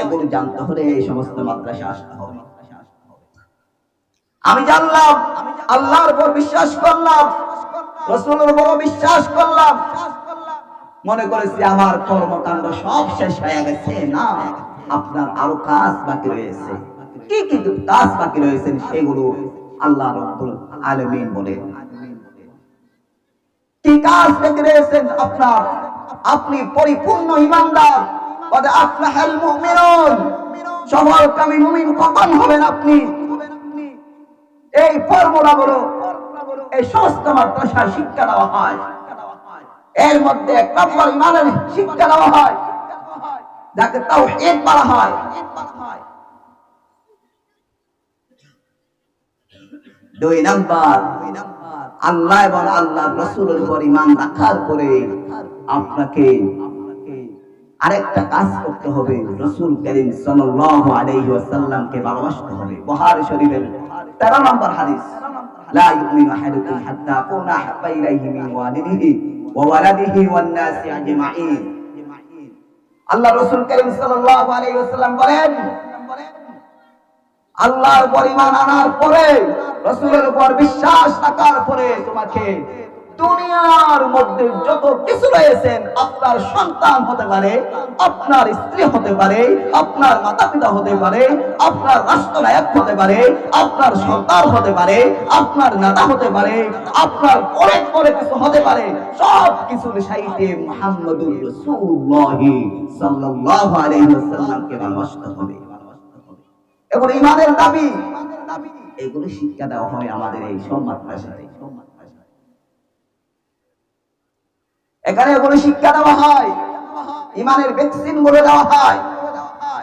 এগুলো জানতে হলে এই সমস্ত মাদ্রাসা আসতে হবে। আমি জানলাম, আল্লাহর উপর বিশ্বাস করলাম, রসুলের উপর বিশ্বাস করলাম। মনে করেছি আমার কর্মকাণ্ড সব শেষ হয়ে গেছে। না, আপনার আরও কাজ বাকি রয়েছে। কি কি কাজ বাকি রয়েছে সেগুলো আল্লাহ রব্বুল আলামিন বলে কি কাজ বাকি রয়েছেন আপনার? আপনি পরিপূর্ণ ইমানদার। পদে আফলাহাল মুমিনুন। সফলকামী মুমিন কখন হবেন আপনি? এই ফর্মুলা বলো। এই সমস্ত শিক্ষা দেওয়া হয়। এর মধ্যে শিক্ষা দেওয়া হয়। যাকে তাও এক বলা হয়। দুই নাম্বার, আল্লাহ এবং আল্লাহ রসুলের উপর ইমান রাখার পরে আপনাকে আরেকটা কাজ করতে হবে। রসুল করিম সাল্লাল্লাহু আলাইহি ওয়াসাল্লামকে ভালোবাসতে হবে। বুখারী শরীফের 13 নম্বর হাদিস, লা ইউমিনু আহাদুকুম হাত্তা আকুনা আহাব্বা ইলাইহি মিন ওয়ালিদিহি ওয়া ওয়ালাদিহি ওয়ান নাসি আজমাইন আল্লাহ রসুল করিম সাল্লাল্লাহু আলাইহি ওয়াসাল্লাম বলেন, আল্লাহর উপর ঈমান আনার পরে, রসুলের উপর বিশ্বাস রাখার পরে তোমাকে দুনিয়ার মধ্যে যত কিছু রয়েছেন, আপনার সন্তান হতে পারে, আপনার স্ত্রী হতে পারে, আপনার মাতা পিতা হতে পারে, আপনার রাষ্ট্রনায়ক হতে পারে, আপনার সন্তান হতে পারে, আপনার নেতা হতে পারে, আপনার অনেক পরে কিছু হতে পারে, সব কিছুর সাইতে মুহাম্মদুর রাসূলুল্লাহ সাল্লাল্লাহু আলাইহি ওয়াসাল্লামকে ভালোবাসতে হবে। এগুলো ইমানের দাবি। এগুলো শিক্ষা দেওয়া হয় আমাদের এই সম্মান ভাষায় এখানে এগুলো শিক্ষা দেওয়া হয়, ইমানের ভ্যাকসিন বলে দেওয়া হয়।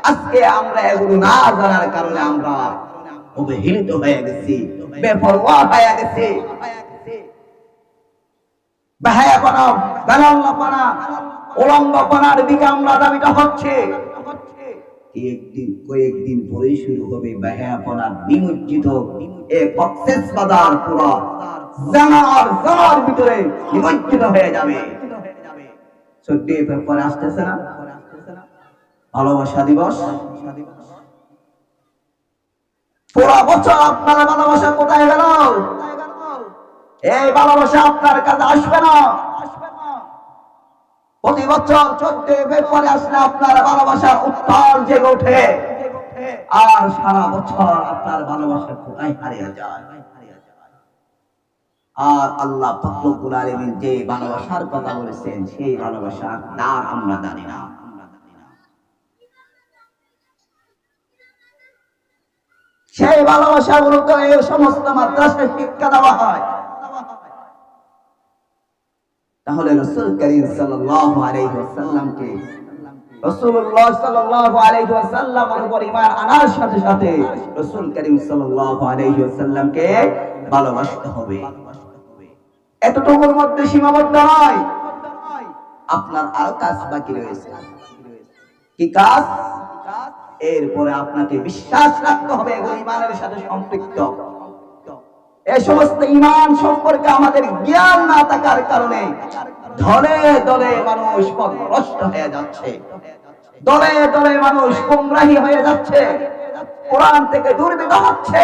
আজকে আমরা এগুলো না জানার কারণে আমরা অবহেলিত হয়ে গেছি, বেপরোয়া হয়ে গেছি। শুরু হবে ভিতরে নিমজ্জিত হয়ে যাবে। সত্যি পরে আসতেছে না। ভালোবাসা দিবস। বছর ভালোবাসা কোথায় গেল? এই ভালোবাসা আপনার কাছে আসবে না। প্রতি বছর চোদ্দ পরে আসলে আপনার ভালোবাসার উত্তাল জেগে ওঠে। আর সারা বছর আপনার ভালোবাসা কোথায় হারিয়ে যায়? আর আল্লাহ ফখরুল আলমিন যে ভালোবাসার কথা বলেছেন, সেই ভালোবাসার দাম আমরা জানি না। সেই ভালোবাসা গুলোকে এই সমস্ত মাদ্রাসায় শিক্ষা দেওয়া হয়। তাহলে রসুল করিম সাল্লাল্লাহু আলাইহি ওয়াসাল্লামকে রাসূলুল্লাহ সাল্লাল্লাহু আনার সাথে সাথে রাসূল করিম সাল্লাল্লাহু আলাইহি ভালোবাসতে হবে। এতটুকুর মধ্যে সীমাবদ্ধ নয়। আপনার আরও কাজ বাকি রয়েছে। কি কাজ? এরপরে আপনাকে বিশ্বাস রাখতে হবে এবং ইমানের সাথে সম্পৃক্ত। এই সমস্ত ইমান সম্পর্কে আমাদের জ্ঞান না থাকার কারণে দলে দলে মানুষ পথভ্রষ্ট হয়ে যাচ্ছে। দলে দলে মানুষ গুমরাহী হয়ে যাচ্ছে। কোরআন থেকে দুর্বিধ হচ্ছে।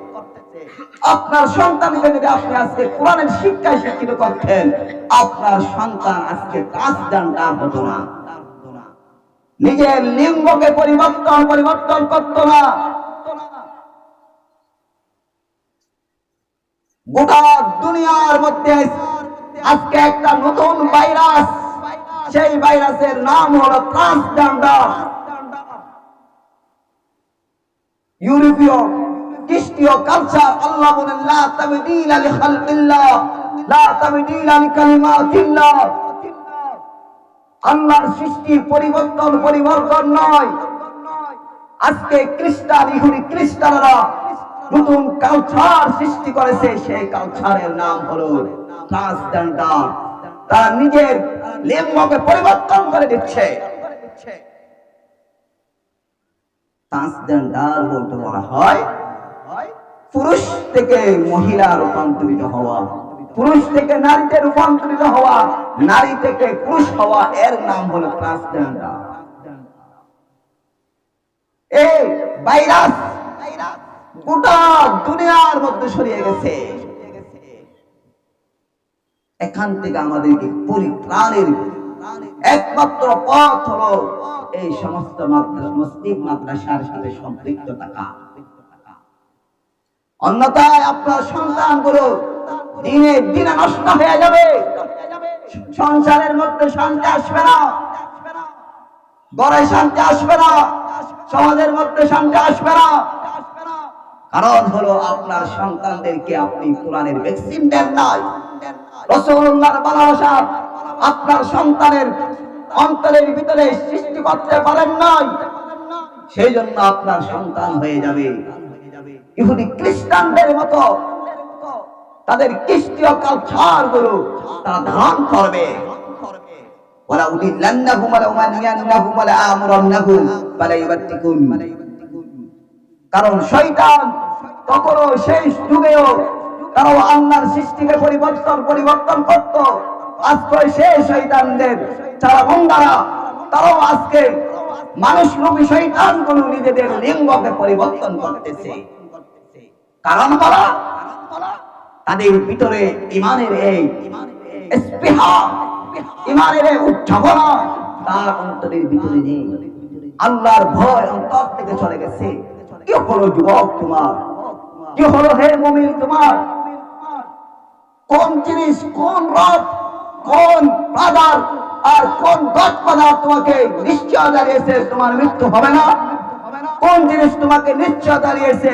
আপনার সন্তানকে যদি আপনি আজকে কোরআনের শিক্ষায় শিক্ষিত করতেন আপনার সন্তান আজকে ট্রান্সজেন্ডার হতো না। নিজের লিঙ্গকে পরিবর্তন পরিবর্তন করত না। গোটা দুনিয়ার মধ্যে আজকে একটা নতুন ভাইরাস। সেই ভাইরাসের নাম হলো ট্রান্সজেন্ডার। ইউরোপীয় খ্রিস্টীয় কালচার আল্লাহ বলেন আল্লাহর সৃষ্টি পরিবর্তন পরিবর্তন নয়। আজকে খ্রিস্টান ইহুদি খ্রিস্টানরা নতুন কালচার সৃষ্টি করেছে, সেই কালচারের নাম হলো ট্রান্সজেন্ডার। তারা নিজের লিঙ্গকে পরিবর্তন করে দিচ্ছে। ট্রান্সজেন্ডার বলতে বলা হয় পুরুষ থেকে মহিলা রূপান্তরিত হওয়া। পুরুষ থেকে নারীতে রূপান্তরিত হওয়া, নারী থেকে পুরুষ হওয়া, এর নাম হলো ট্রান্সজেন্ডার এই ভাইরাস গোটা দুনিয়ার মধ্যে ছড়িয়ে গেছে। এখান থেকে আমাদেরকে পরিত্রাণের একমাত্র পথ হলো এই সমস্ত মাদ্রাসা মুসলিম মাদ্রাসার সাথে সম্পৃক্ত থাকা অন্যথায় আপনার সন্তানগুলো দিনে দিনে নষ্ট হয়ে যাবে। সংসারের মধ্যে শান্তি আসবে না। গড়ে শান্তি আসবে না। সমাজের মধ্যে শান্তি আসবে না। কারণ হলো আপনার সন্তানদেরকে আপনি কোরআনের ভ্যাকসিন দেন নাই। রসগোল্লার ভালোবাসা আপনার সন্তানের অন্তরের ভিতরে সৃষ্টি করতে পারেন নাই। সেই জন্য আপনার সন্তান হয়ে যাবে। ইহুদি খ্রিস্টানদের মতো তাদের খ্রিস্টীয় কালচারগুলো তারা ধারণ করবে। ইউবাত্তিকুন। কারণ শয়তান যুগেও আল্লাহর সৃষ্টিকে পরিবর্তন পরিবর্তন করত। আজকে সেই শৈতানদের যারা তারাও আজকে মানুষ লোভী শৈতানগুলো নিজেদের লিঙ্গকে পরিবর্তন করতেছে। কারণ বলা তাদের ভিতরে ইমানের এই ইমানের এই উজ্জীবনা তার অন্তরের ভিতরে নেই। আল্লাহর ভয় অন্তর থেকে চলে গেছে। কি হলো যুবক তোমার? কি হলো হে মমিন তোমার? কোন জিনিস, কোন রথ কোন বাজার আর কোন গছ বাজার তোমাকে নিশ্চয় দাঁড়িয়েছে তোমার মৃত্যু হবে না? কোন জিনিস তোমাকে নিশ্চয় দাঁড়িয়েছে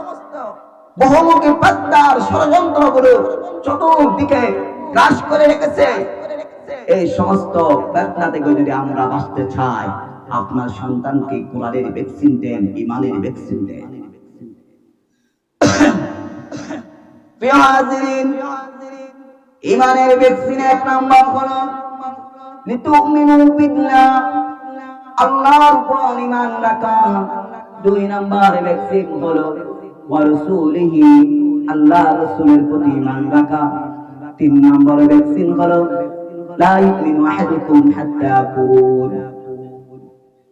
বহুমুখী পাত্তার ষড়যন্ত্রগুলো চতুর্দিকে গ্রাস করে রেখেছে। এই সমস্ত ব্যথা থেকে যদি আমরা বাঁচতে চাই, আপনার সন্তানকে কোরআনের ভ্যাকসিন দেন ইমানের ভ্যাকসিন দেন। ইমানের ভ্যাকসিন এক নাম্বার হলো লিতুমিনু বিল্লাহ আল্লাহর উপর ঈমান রাখা। দুই নাম্বার ভ্যাকসিন হলো আল্লাহ রাসূলের প্রতি ঈমান রাখা। তিন নাম্বার ভ্যাকসিন হলো, লা ইউমিনু আহাদুকুম হাত্তা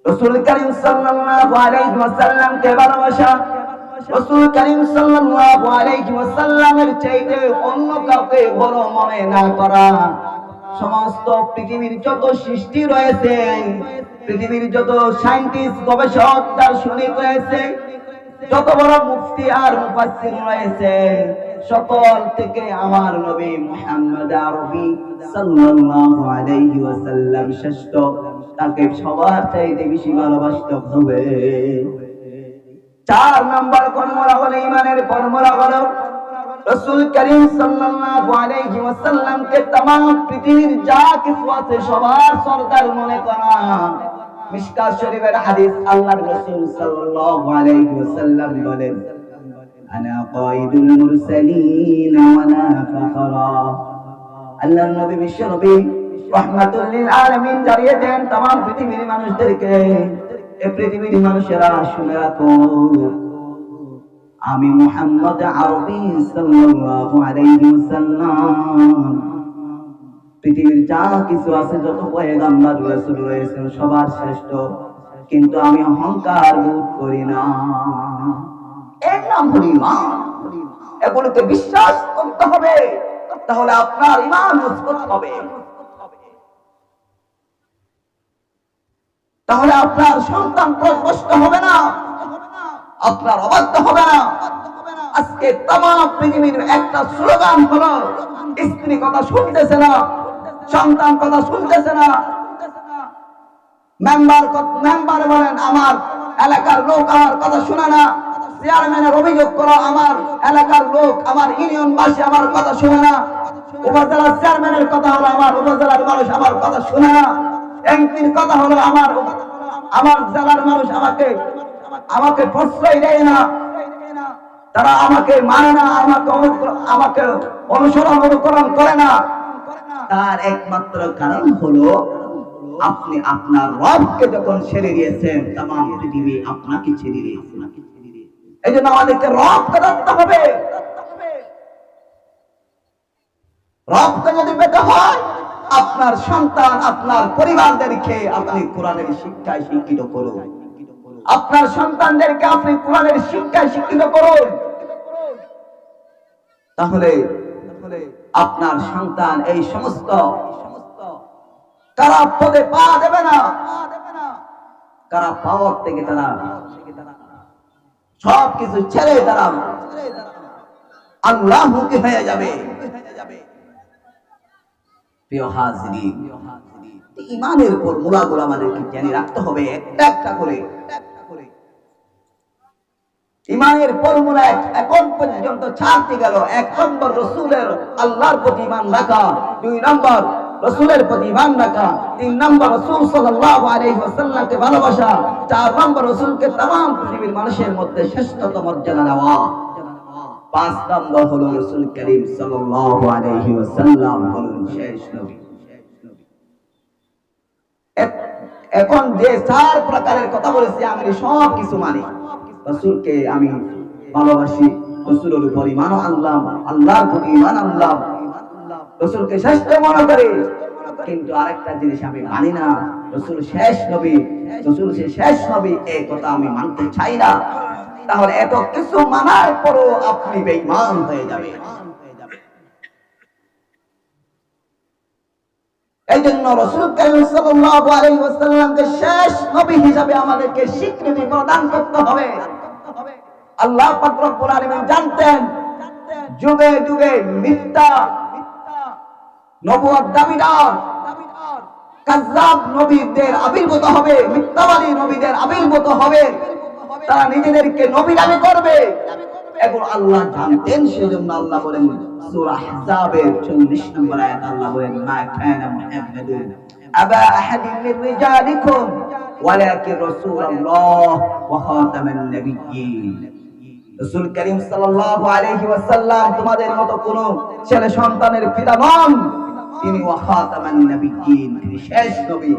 রাসূল সাল্লাল্লাহু আলাইহি ওয়াসাল্লাম কে ভালোবাসা। রাসূল সাল্লাল্লাহু আলাইহি ওয়াসাল্লামের চাইতে অন্য কাউকে বড় মনে না করা। সমস্ত পৃথিবীর যত সৃষ্টি রয়েছে, পৃথিবীর যত সায়েন্টিস্ট গবেষক, দার্শনিক রয়েছে যত বড় মুফতি আর মুফাসসির রয়েছে সকল থেকে আমার নবী মুহাম্মদ আরবি সাল্লাল্লাহু আলাইহি ওয়াসাল্লাম শ্রেষ্ঠ তাকে সবার চাইতে বেশি ভালোবাসতে হবে চার নাম্বার কর্মরা হলো ইমানের কর্মরা হলো রসুল করিম সাল্লাল্লাহু আলাইহি ওয়াসাল্লামকে तमाम পৃথিবীর যা কিছু আছে সবার সরদার মনে করা মিশকাত শরীফের হাদিস আল্লাহর রাসূল সাল্লাল্লাহু আলাইহি ওয়াসাল্লাম বলেন আনা কাইদুল মুরসালিন ওয়া লা ফাখরা আল্লাহর নবী বিশ্ব নবী রহমাতুল লিল আলামিন জানিয়ে দেন तमाम পৃথিবীর মানুষদেরকে এ পৃথিবীর মানুষেরা শুনে রাখো আমি মুহাম্মদ আরবি সাল্লাল্লাহু আলাইহি ওয়াসাল্লাম পৃথিবীর যা কিছু আছে, যত পয়গাম্বার রাসূল রয়েছেন, সবার শ্রেষ্ঠ। কিন্তু আমি অহংকার বোধ করি না। এর নাম হলো ঈমান। এগুলোকে বিশ্বাস করতে হবে। তাহলে আপনার ঈমান মজবুত হবে। তাহলে আপনার সন্তান কষ্ট হবে না। আপনার অবাধ্য হবে না। আজকে তাম পৃথিবীর একটা স্লোগান হলো, স্ত্রী কথা শুনতেছে না। সন্তান কথা শুনতেছে না। মেম্বার মেম্বার বলেন, আমার এলাকার লোক আমার কথা শুনে না। চেয়ারম্যানের অভিযোগ করো, আমার এলাকার লোক, আমার ইউনিয়ন বাসী আমার কথা শুনে না। উপজেলার চেয়ারম্যানের কথা হলো আমার, উপজেলার মানুষ আমার কথা শুনে না। এমপির কথা হলো আমার আমার জেলার মানুষ আমাকে আমাকে প্রশ্রয় দেয় না। তারা আমাকে মানে না, আমাকে আমাকে অনুসরণ, অনুকরণ করে না। তার একমাত্র কারণ হলো আপনি আপনার রবকে যখন ছেড়ে দিয়েছেন তাম পৃথিবী আপনাকে ছেড়ে দিয়েছে। এই জন্য আমাদেরকে রবকে ধরতে হবে। রবকে যদি পেতে হয়, আপনার সন্তান, আপনার পরিবারদেরকে আপনি কোরআনের শিক্ষায় শিক্ষিত করুন। আপনার সন্তানদেরকে আপনি কোরআনের শিক্ষায় শিক্ষিত করুন। তাহলে আপনার সন্তান, এই সমস্ত পদে পা দেবে না? পাওয়ার থেকে তারা সব কিছু ছেড়ে তারা হয়ে যাবে। ইমানের উপর মূলাগুলো আমাদেরকে জানি রাখতে হবে একটা একটা করে ইমানের ফর্মুলা এখন পর্যন্ত ছাড়তে গেল। এক নম্বর রসুলের আল্লাহর প্রতি ইমান রাখা, দুই নম্বর রসুলের প্রতি ইমান রাখা, তিন নম্বর রসুল সাল্লাহকে ভালোবাসা, চার নম্বর রসুলকে তাম পৃথিবীর মানুষের মধ্যে শ্রেষ্ঠত মর্যাদা নেওয়া। পাঁচ নম্বর হলো রসুল করিম সাল্লাহ এখন যে চার প্রকারের কথা বলেছি, আমি সব কিছু মানি। রসুলকে আমি ভালোবাসি। রসুলের উপর ইমান আনলাম, আল্লাহর প্রতি ইমান আনলাম। রসুলকে শ্রেষ্ঠ মনে করি। কিন্তু আরেকটা জিনিস আমি মানি না, রসুল শেষ নবী, রসুল সে শেষ নবী এই কথা আমি মানতে চাই না। তাহলে এত কিছু মানার পরও আপনি বেঈমান হয়ে যাবে এই জন্য রসুল শেষ নবী হিসাবে আমাদেরকে স্বীকৃতি প্রদান করতে হবে। আল্লাহ জানতেন, যুগে যুগে মিথ্যা দাবিদার নবীদের আবির্ভূত হবে, মিথ্যাবাদী নবীদের আবির্ভূত হবে। তারা নিজেদেরকে নবী দাবি করবে। এখন আল্লাহ জানতেন সেজন্য আল্লাহ বলেন, সূরা আহজাবের 40 নম্বর আয়াত আল্লাহ বলেন, মা আবা আহাদিন মিন রিজালিকুম, ওয়ালাকিন রাসূলুল্লাহ ওয়া খাতামান নাবিয়্যিন. রাসূল করিম সাল্লাল্লাহু আলাইহি ওয়াসাল্লাম, তোমাদের মতো কোন ছেলে সন্তানের পিতা নন, তিনি ওয়া খাতামান নাবিয়্যিন, তিনি শেষ নবী।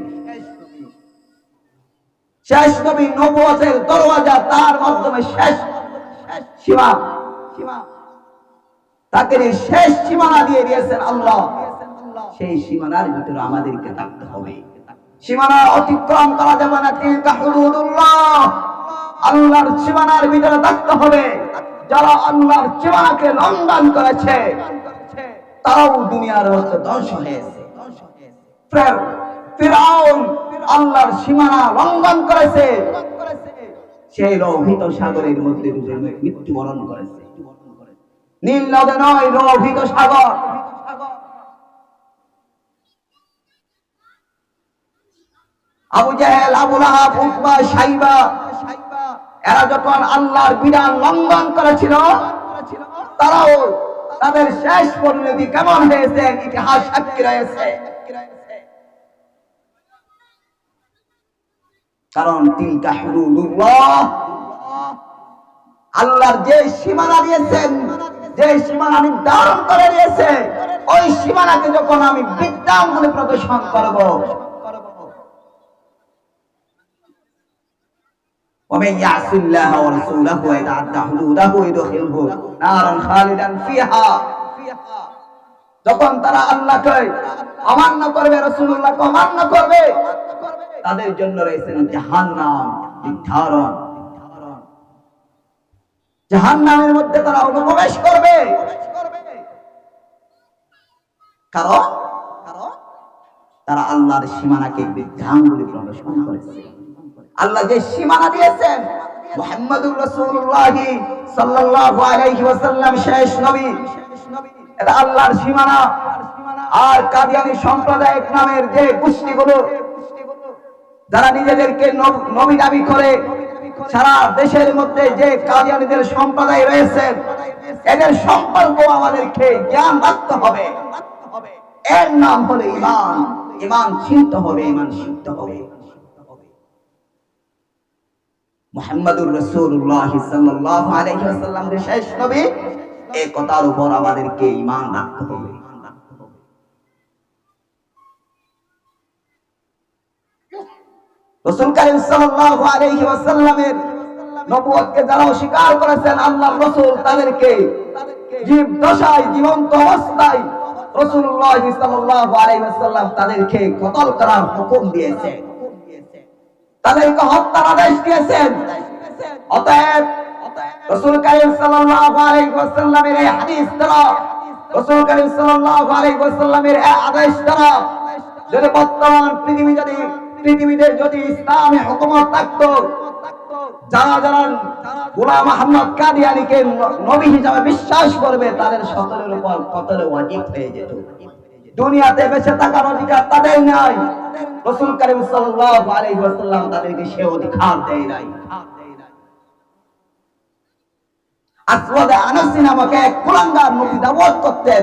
শেষ নবী নবুয়তের দরওয়াজা তার মাধ্যমে শেষ সীমা। তাকে শেষ সীমানা দিয়ে দিয়েছেন আল্লাহ। সেই সীমানার ভিতরে আমাদেরকে থাকতে হবে। সীমানা অতিক্রম করা যাবে না আল্লাহর সীমানার ভিতরে থাকতে হবে। যারা আল্লাহর সীমানাকে লঙ্ঘন করেছে, তারাও দুনিয়ার মধ্যে ধ্বংস হয়েছে আল্লাহর সীমানা লঙ্ঘন করেছে। সেই লোহিত সাগরের মধ্যে ডুবে মৃত্যুবরণ করেছে। নীল নদে নয় লোহিত সাগর। আবু জাহেল, আবু লাহাব উতবা সাইবা, এরা যখন আল্লাহর বিধান লঙ্ঘন করেছিল, তারাও তাদের শেষ পরিণতি কেমন হয়েছে? ইতিহাস সাক্ষী রয়েছে। কারণ তিলকা হুদুদুল্লাহ আল্লাহর যে সীমানা দিয়েছেন যে সীমানা নির্ধারণ করে দিয়েছে ওই সীমানাকে যখন আমি বিদ্যাঙ্গুলি প্রদর্শন করব ومن يعص الله ورسوله ويتعدى حدوده يدخله نارا خالدا فيها যখন তারা আল্লাহকে অমান্য করবে রসুল্লাহকে অমান্য করবে তাদের জন্য রয়েছে জাহান্নাম, নির্ধারণ। জাহান্নামের মধ্যে তারা অনুপ্রবেশ করবে। কারণ তারা আল্লাহর সীমানাকে করেছে। আল্লাহ যে সীমানা দিয়েছেন, মুহাম্মদুর রাসূলুল্লাহ সাল্লাল্লাহু আলাইহি ওয়াসাল্লাম, শেষ নবী। এটা আল্লাহর সীমানা। আর কাদিয়ানী সম্প্রদায়িক নামের যে গোষ্ঠীগুলো যারা নিজেদেরকে নবী দাবি করে, সারা দেশের মধ্যে যে কাদিয়ানীদের সম্প্রদায় রয়েছে, এদের সম্পর্ক আমাদেরকে জ্ঞান রাখতে হবে। এর নাম হলো ইমান ইমান চিনতে হবে ইমান শিখতে হবে। শেষ নবী এই কথার উপর আমাদেরকে ঈমান রাখতে হবে। রাসূল কারীম সাল্লাল্লাহু আলাইহি ওয়াসাল্লামের নবুয়তকে যারা অস্বীকার করেছেন, আল্লাহর রাসূল তাদেরকে জীব দশায় জীবন্ত অবস্থায় রাসূলুল্লাহ সাল্লাল্লাহু আলাইহি ওয়াসাল্লাম তাদেরকে কতল করার হুকুম দিয়েছেন। তাদেরকে হত্যার আদেশ দিয়েছেন। অতএব রাসূল কারীম সাল্লাল্লাহু আলাইহি ওয়াসাল্লামের এই হাদিস দ্বারা, রাসূল কারীম সাল্লাল্লাহু আলাইহি ওয়াসাল্লামের এই আদেশ দ্বারা যদি বর্তমান পৃথিবী যদি পৃথিবীতে যদি ইসলামে হুকুমত থাকতো, যারা যারা গোলাম আহমদ কাদিয়ানিকে নবী হিসাবে বিশ্বাস করবে, তাদের সকলের উপর কতলে ওয়াজিব হয়ে যেত। দুনিয়াতে বেঁচে থাকার অধিকার তাদের নাই। রসুল করিম সাল্লাল্লাহু আলাইহি ওয়াসাল্লাম তাদেরকে সে অধিকার দেয় নাই। আসওয়াদ আনাসি নামক এক কুলাঙ্গার নবী দাওয়াত করতেন।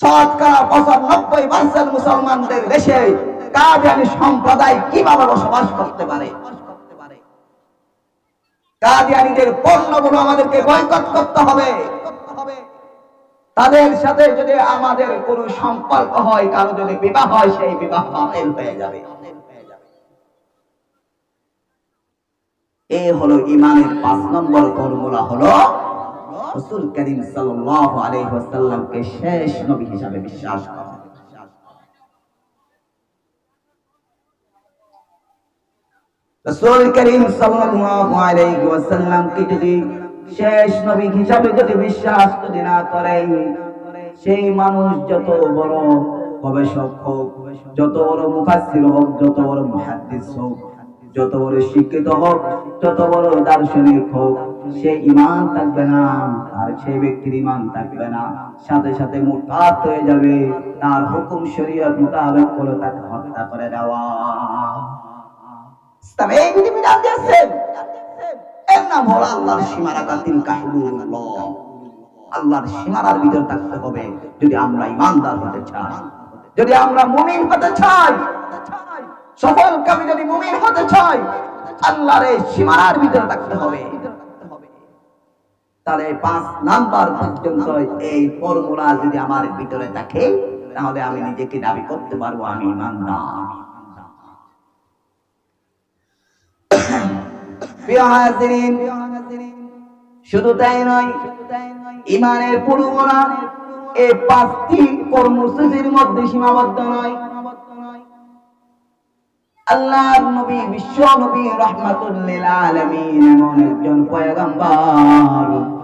শতকরা মুসলমানদের দেশে কাদিয়ানি সম্প্রদায় কীভাবে বসবাস করতে পারে? কাদিয়ানিদের পণ্যগুলো আমাদেরকে বয়কট করতে হবে। তাদের সাথে যদি আমাদের কোনো সম্পর্ক হয়, কারও যদি বিবাহ হয়, সেই বিবাহ যাবে। এ হলো ইমানের পাঁচ নম্বর ফর্মুলা হলো রাসূল করিম সাল্লাল্লাহু শেষ নবী হিসাবে বিশ্বাস করা সেই মানুষ যত বড় যত বড় যত বড় যত বড় শিক্ষিত হোক, যত বড় দার্শনিক হোক সে ইমান থাকবে না, আর সেই ব্যক্তির ইমান থাকবে না। সাথে সাথে মুরতাদ হয়ে যাবে, তার হুকুম শরীয়ত মোতাবেক করে তাকে হত্যা করে দেওয়া। হলো আল্লাহর যদি হতে চাই। আল্লাহর সীমানার ভিতরে থাকতে হবে। তাহলে পাঁচ নাম্বার পর্যন্ত এই ফর্মুলা যদি আমার ভিতরে থাকে, তাহলে আমি নিজেকে দাবি করতে পারব, আমি ইমানদার। শুধু তাই নয়, ইমানের পূর্বনা এই পাঁচটি কর্মসূচির মধ্যে সীমাবদ্ধ নয়। আল্লাহর নবী, বিশ্ব নবী রহমাতুল্লিল আলামিন এমন একজন পয়গম্বর।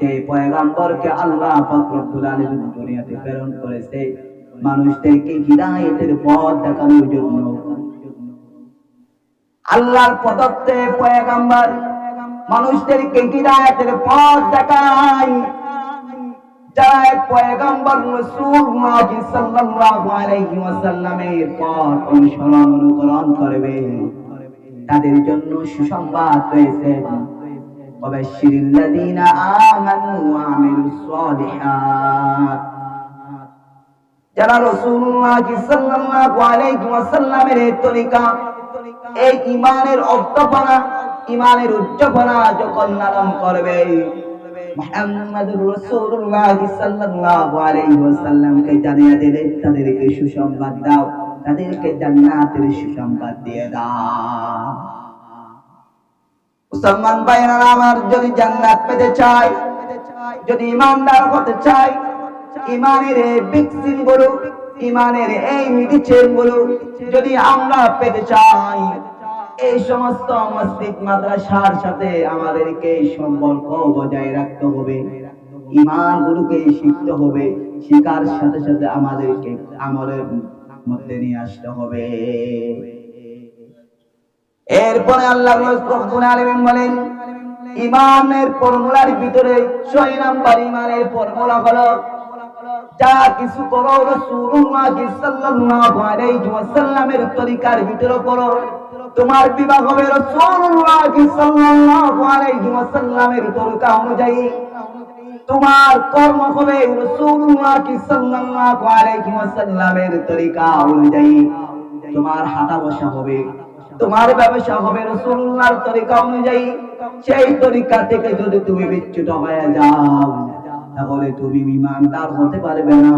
যে পয়গম্বরকে আল্লাহ পাক রব্বুল দুনিয়াতে প্রেরণ করেছে। মানুষদেরকে হিদায়াতের পথ দেখানোর জন্য? আল্লাহর প্রদত্তে পয়গম্বর, মানুষদেরকে হিদায়াতের পথ দেখায়। তাদের জন্য সুসংবাদ রয়েছে وبشر الذين آمنوا وعملوا الصالحات যারা রাসূলুল্লাহ সাল্লাল্লাহু আলাইহি ওয়াসাল্লামের এই তরিকা এই ঈমানের অর্থপনা ঈমানের উচ্চপনা যখন লালন করবে মুহাম্মদুর রাসূলুল্লাহ সাল্লাল্লাহু আলাইহি ওয়াসাল্লামকে জানিয়ে দিলে তাদেরকে সুসংবাদ দাও তাদেরকে জান্নাতের সুসংবাদ দিয়ে দাও মুসলমান ভাইরা আমার যদি জান্নাত পেতে চাই, যদি ইমানদার হতে চাই, ইমানের এই বিকসিনগুলো ইমানের এই মিডিচেনগুলো যদি আমরা পেতে চাই, এই সমস্ত মসজিদ, মাদ্রাসার সাথে আমাদেরকে সম্পর্ক বজায় রাখতে হবে। ইমান গুলোকে শিখতে হবে শিকার সাথে সাথে আমাদেরকে আমলের মধ্যে নিয়ে আসতে হবে। এরপরে আল্লাহ আলামিন বলেন, ইমানের ফর্মুলার ভিতরে ছয় নাম্বার ইমানের ফর্মুলা হলো, যা কিছু করো তরিকার ভিতরে করো। তোমার বিবাহ হবে তরিকা অনুযায়ী। তোমার কর্ম হবে ওয়াসাল্লামের তরিকা অনুযায়ী। তোমার হাঁটা বসা হবে। তোমার ব্যবসা হবে রসুল্লাহর তরিকা অনুযায়ী। সেই তরিকা থেকে যদি তুমি বিচ্যুত হয়ে যাও, তাহলে তুমি ইমানদার হতে পারবে না।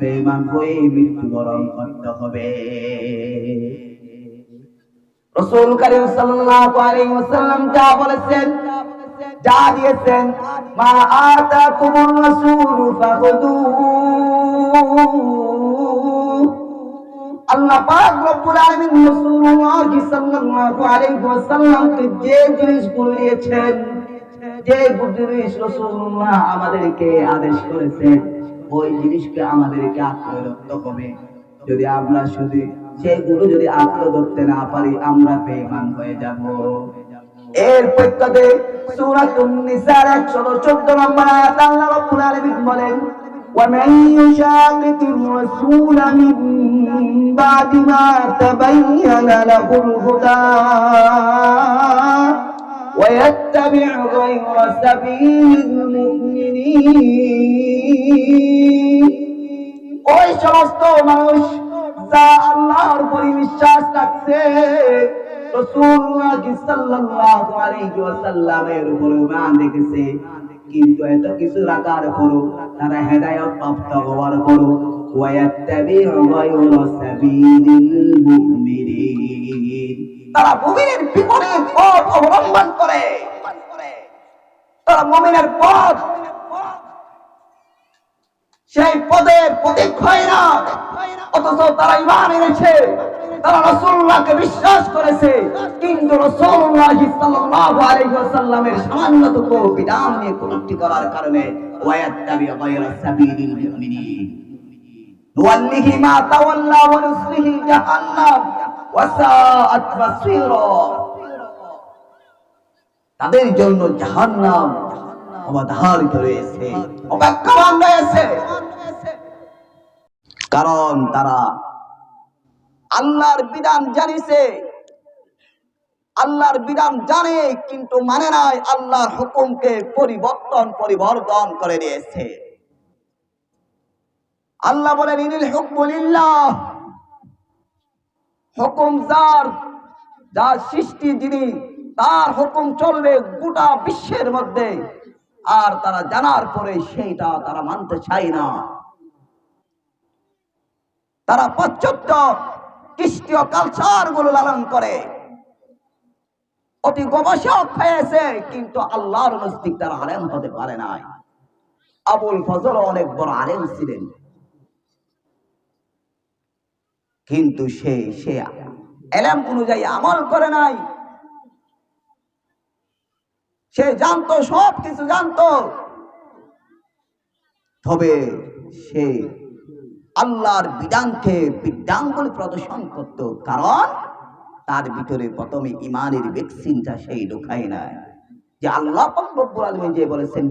বেঈমান হয়ে মৃত্যুবরণ করতে হবে। রসুল করিম সাল্লাল্লাহু আলাইহি ওয়াসাল্লাম যা বলেছেন, যা দিয়েছেন, মা আতাকুমুর রাসূল আল্লাহ পাক রব্বুল আলামিন রাসূলুল্লাহ সাল্লাল্লাহু আলাইহি ওয়াসাল্লামকে যে জিনিসগুলো দিয়েছেন যে জিনিস রাসূলুল্লাহ আমাদেরকে আদেশ করেছেন, ওই জিনিসকে আমাদেরকে আঁকড়ে হবে যদি আমরা শুধু সেগুলো যদি আঁকড়ে ধরতে না পারি, আমরা বেঈমান হয়ে যাব। এর পক্ষে সূরাতুন নিসার 114 নম্বর আয়াত আল্লাহ রাব্বুল আলামিন বলেন ومن يشاقق الرسول من بعد ما تبين له الهدى ويتبع غير سبيل المؤمنين ওই সমস্ত মানুষ যা আল্লাহর উপর বিশ্বাস রাখছে রাসূলুল্লাহ সাল্লাল্লাহু আলাইহি ওয়াসাল্লামের উপর ঈমান রেখেছে কিন্তু এত কিছু রাখার পরও তারা হেদায়ত প্রাপ্ত হওয়ার পরও তারা মুমিনের বিপরীত পথ অবলম্বন করে। তারা মুমিনের পথ। সেই পদের প্রতীক হয় না, অথচ তারা ইমান এনেছে। তারা রসুল্লাহকে বিশ্বাস করেছে। কিন্তু রসুল্লাহ সাল্লাল্লাহু বিধান নিয়ে কটূক্তি করার কারণে তাদের জন্য অবধারিত রয়েছে রয়েছে। কারণ তারা আল্লাহর বিধান জানিছে। আল্লাহর বিধান জানে, কিন্তু মানে নাই আল্লাহর হুকুমকে পরিবর্তন পরিবর্তন করে দিয়েছে। আল্লাহ বলেন, ইনিল হুকমুলিল্লাহ হুকুম যার যার সৃষ্টি যিনি, তার হুকুম চলবে গোটা বিশ্বের মধ্যে। আর তারা জানার পরে সেইটা তারা মানতে চায় না। তারা পাশ্চাত্য খ্রিস্টীয় কালচারগুলো লালন করে। অতি গবেষক হয়েছে, কিন্তু আল্লাহর নজদিক তারা আলেম হতে পারে নাই। আবুল ফজল অনেক বড় আলেম ছিলেন। কিন্তু সে সে এলেম অনুযায়ী আমল করে নাই। সে জানতো সব কিছু জানতো। তবে সে আল্লাহর বিধানকে বিধানগুলি প্রদর্শন করত। কারণ তার ভিতরে প্রথমে ইমানের ভ্যাকসিনটা সেই ঢোকায় নাই। যে আল্লাহ যে বলেছেন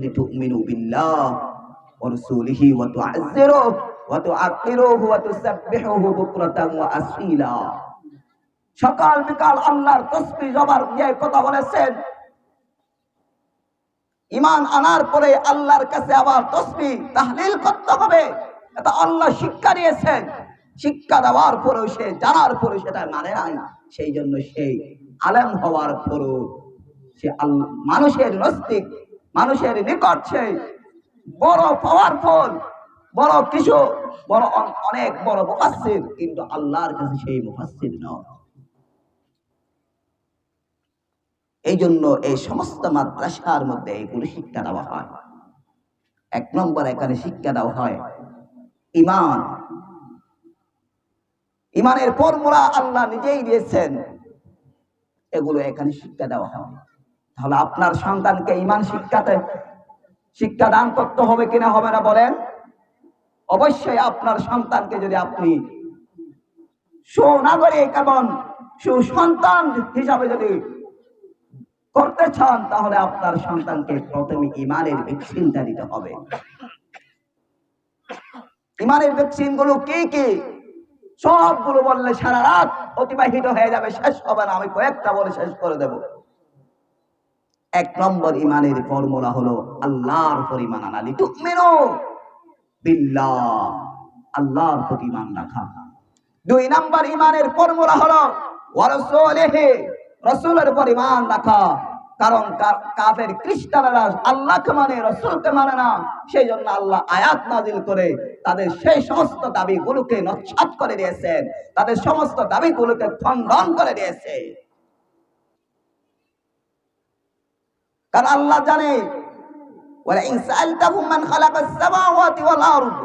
বুকরাতান ওয়া আসীলা সকাল বিকাল আল্লাহর তাসবিহ জবার দিয়ে কথা বলেছেন। ইমান আনার পরে আল্লাহর কাছে আবার তসবি তাহলিল করতে হবে। এটা আল্লাহ শিক্ষা দিয়েছেন। শিক্ষা দেওয়ার পরেও সে জানার পরে সেটা মানে নাই। সেই জন্য সেই আলেম হওয়ার পরও সে আল্লাহ মানুষের নস্তিক, মানুষের নিকট সে বড় পাওয়ারফুল বড় কিছু, বড় অনেক বড় মুফাসসির, কিন্তু আল্লাহর কাছে সেই মুফাসসির নয়। এই জন্য এই সমস্ত মাদ্রাসার মধ্যে এইগুলো শিক্ষা দেওয়া হয়। এক নম্বর এখানে শিক্ষা দেওয়া হয় ইমান ইমানের ফর্মুলা আল্লাহ নিজেই দিয়েছেন। এগুলো এখানে শিক্ষা দেওয়া হয়। তাহলে আপনার সন্তানকে ইমান শিক্ষাতে, শিক্ষা দান করতে হবে কিনা হবে না বলেন? অবশ্যই আপনার সন্তানকে যদি আপনি সুনাগরিক এবং সুসন্তান হিসাবে যদি করতে চান, তাহলে আপনার সন্তানকে প্রথমে ইমানের ভ্যাকসিনটা দিতে হবে। ইমানের ভ্যাকসিনগুলো কি কি? সবগুলো বললে সারা রাত অতিবাহিত হয়ে যাবে, শেষ হবে না, আমি কয়েকটা বলে শেষ করে দেব। এক নম্বর ইমানের ফর্মুলা হলো, আল্লাহর পরিমাণ আনালি তুমিনো বিল্লাহ, আল্লাহর প্রতি ইমান রাখা। দুই নম্বর ইমানের ফর্মুলা হলো ওয়ারসুলিহি রাসূলের উপর ইমান রাখা। কারণ কাফের খ্রিস্টানেরা আল্লাহকে মানে রসুলকে মানে না। সেই জন্য আল্লাহ আয়াত নাজিল করে তাদের সেই সমস্ত দাবিগুলোকে নচ্ছাদ করে দিয়েছেন। তাদের সমস্ত দাবিগুলোকে খণ্ডন করে দিয়েছে। কারণ আল্লাহ জানে ওয়ালা ইন সাআলতাহুম মান খালাকাস সামাওয়াতি ওয়াল আরদ।